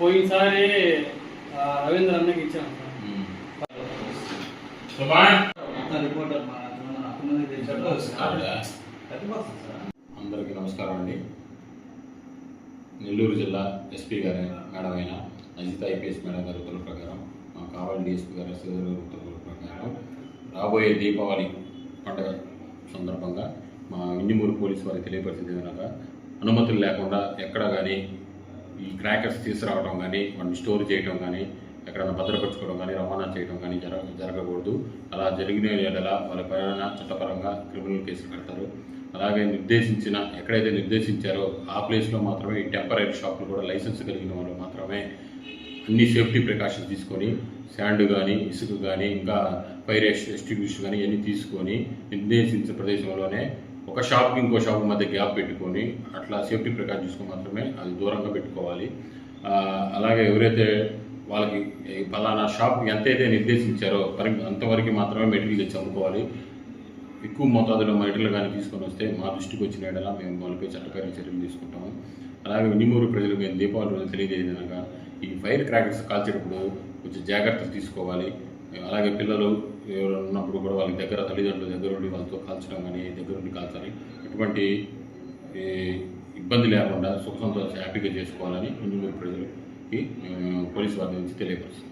పోయినసారి రవీంద్ర అన్నకి ఇచ్చాను సార్. నమస్కారం అండి. నెల్లూరు జిల్లా ఎస్పీ గారి మేడం అయిన అజిత ఐపీఎస్ మేడం గారి ఉత్తర్వుల ప్రకారం డిఎస్పీ గారు శ్రీధర్ గారు ప్రకారం రాబోయే దీపావళి పండుగ సందర్భంగా మా ఇండిమూరు పోలీసు వారికి తెలియపరిచింది కనుక అనుమతులు లేకుండా ఎక్కడ కానీ ఈ క్రాకర్స్ తీసుకురావడం కానీ వాటిని స్టోర్ చేయడం కానీ ఎక్కడైనా భద్రపరచుకోవడం కానీ రవాణా చేయడం కానీ జరగ జరగకూడదు. అలా జరిగిన ఎలా వాళ్ళ పైన చట్టపరంగా క్రిమినల్ కేసులు పెడతారు. అలాగే నిర్దేశించిన ఎక్కడైతే నిర్దేశించారో ఆ ప్లేస్లో మాత్రమే ఈ టెంపరీ షాపులు కూడా లైసెన్స్ కలిగిన వాళ్ళు మాత్రమే అన్ని సేఫ్టీ ప్రికాషన్స్ తీసుకొని శాండ్ కానీ ఇసుక కానీ ఇంకా ఫైర్ ఎస్టిబ్యూషన్ కానీ ఇవన్నీ తీసుకొని నిర్దేశించిన ప్రదేశంలోనే ఒక షాప్కి ఇంకో షాప్ మధ్య గ్యాప్ పెట్టుకొని అట్లా సేఫ్టీ ప్రికాషన్ తీసుకొని మాత్రమే అది దూరంగా పెట్టుకోవాలి. అలాగే ఎవరైతే వాళ్ళకి ఫలానా పలానా షాప్ ఎంతైతే నిర్దేశించారో పరి అంతవరకు మాత్రమే మెటీరియల్ తెచ్చి అమ్ముకోవాలి. ఎక్కువ మోతాదులో మెటీరియల్ కానీ తీసుకొని వస్తే మా దృష్టికి వచ్చిన ఎడలా మేము వాళ్ళపై చట్టపరమైన చర్యలు తీసుకుంటాము. అలాగే నిమ్మూరు ప్రజలకు మేము దీపావళి రోజు తెలియజేయదనగా ఈ ఫైర్ క్రాకర్స్ కాల్చేటప్పుడు కొంచెం జాగ్రత్తలు తీసుకోవాలి. అలాగే పిల్లలు ఉన్నప్పుడు కూడా వాళ్ళకి దగ్గర తల్లిదండ్రుల దగ్గర ఉండి వాళ్ళతో కాల్చడం కానీ దగ్గర ఉండి కాల్చాలి. ఎటువంటి ఇబ్బంది లేకుండా సుఖ సంతోషం హ్యాపీగా చేసుకోవాలని నిమ్మూరు ప్రజలకి పోలీసు వారి నుంచి తెలియపరుస్తుంది